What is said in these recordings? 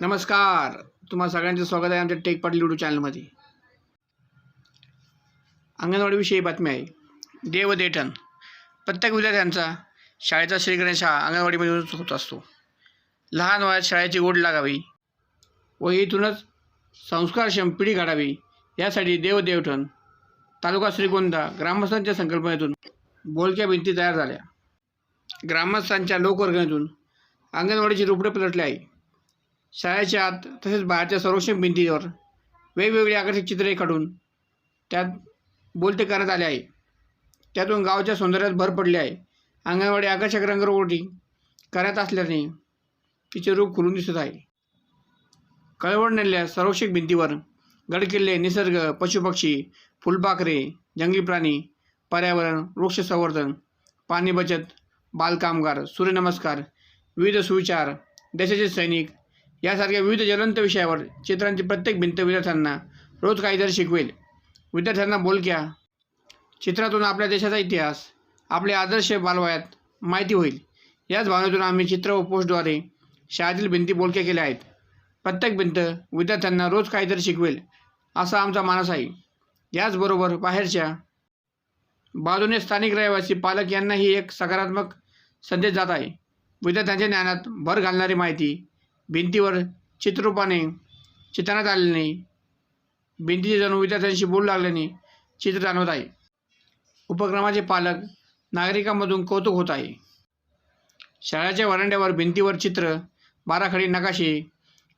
नमस्कार. तुम्हा सगळ्यांचं स्वागत आहे आमच्या टेक पाटील युट्यूब चॅनलमध्ये अंगणवाडीविषयी बातमी आहे. देव देठन प्रत्येक विद्यार्थ्यांचा शाळेचा श्रीगणेश हा अंगणवाडीमधूनच होत असतो. लहान वयात शाळेची ओढ लागावी व इथूनच संस्कारक्षम पिढी घडावी यासाठी देव देवठण तालुका श्रीगोंदा ग्रामस्थांच्या संकल्पनेतून बोलक्या भिंती तयार झाल्या. ग्रामस्थांच्या लोकवर्गणीतून अंगणवाडीची रोपडे पलटले आहे. शाळेच्या आत तसेच बाहेरच्या संरक्षण भिंतीवर वेगवेगळी आकर्षक चित्रे काढून त्यात बोलते करण्यात आले आहे. त्यातून गावाच्या सौंदर्यात भर पडली आहे. अंगणवाडी आकर्षक रंगरंगोटी करत असल्याने तिचे रूप खुलून दिसत आहे. कळवडलेल्या संरक्षक भिंतीवर गडकिल्ले निसर्ग पशुपक्षी फुलपाखरे जंगली प्राणी पर्यावरण वृक्ष संवर्धन पाणी बचत बालकामगार सूर्यनमस्कार विविध सुविचार देशाचे सैनिक यासारख्या विविध ज्वलंत विषयावर चित्रांची प्रत्येक भिंत विद्यार्थ्यांना रोज काहीतरी शिकवेल. विद्यार्थ्यांना बोलक्या चित्रातून आपल्या देशाचा इतिहास आपले आदर्श बालवयात माहिती होईल. याच भावनेतून आम्ही चित्र व पोस्टद्वारे शाळेतील भिंती बोलक्या केल्या आहेत. प्रत्येक भिंत विद्यार्थ्यांना रोज काहीतरी शिकवेल असा आमचा मानस आहे. याचबरोबर बाहेरच्या बाजूने स्थानिक रहिवासी पालक यांनाही एक सकारात्मक संदेश जात आहे. विद्यार्थ्यांच्या ज्ञानात भर घालणारी माहिती भिंतीवर चित्ररूपाने चित्रणात आल्याने भिंतीचे जणू विद्यार्थ्यांशी बोलू लागल्याने चित्र जाणवत आहे. उपक्रमाचे पालक नागरिकांमधून कौतुक होत आहे. शाळेच्या वरांड्यावर भिंतीवर चित्र बाराखडी नकाशे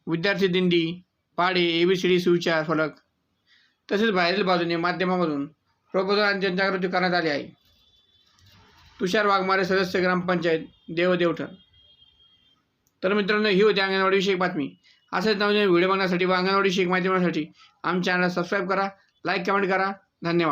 विद्यार्थी दिंडी पाडे ए बी सी डी सुविचार फलक. तसेच बाहेरील बाजूने माध्यमामधून प्रबोधन आणि जनजागृती करण्यात आली आहे. तुषार वाघमारे सदस्य ग्रामपंचायत देवदेवठण. तर मित्रांनो ही होती अंगणवाडीविषयी एक बातमी. असेच नवीन व्हिडिओ बघण्यासाठी व अंगणवाडीविषयी एक माहिती मिळण्यासाठी आमच्या चॅनलला सबस्क्राईब करा लाईक कमेंट करा. धन्यवाद.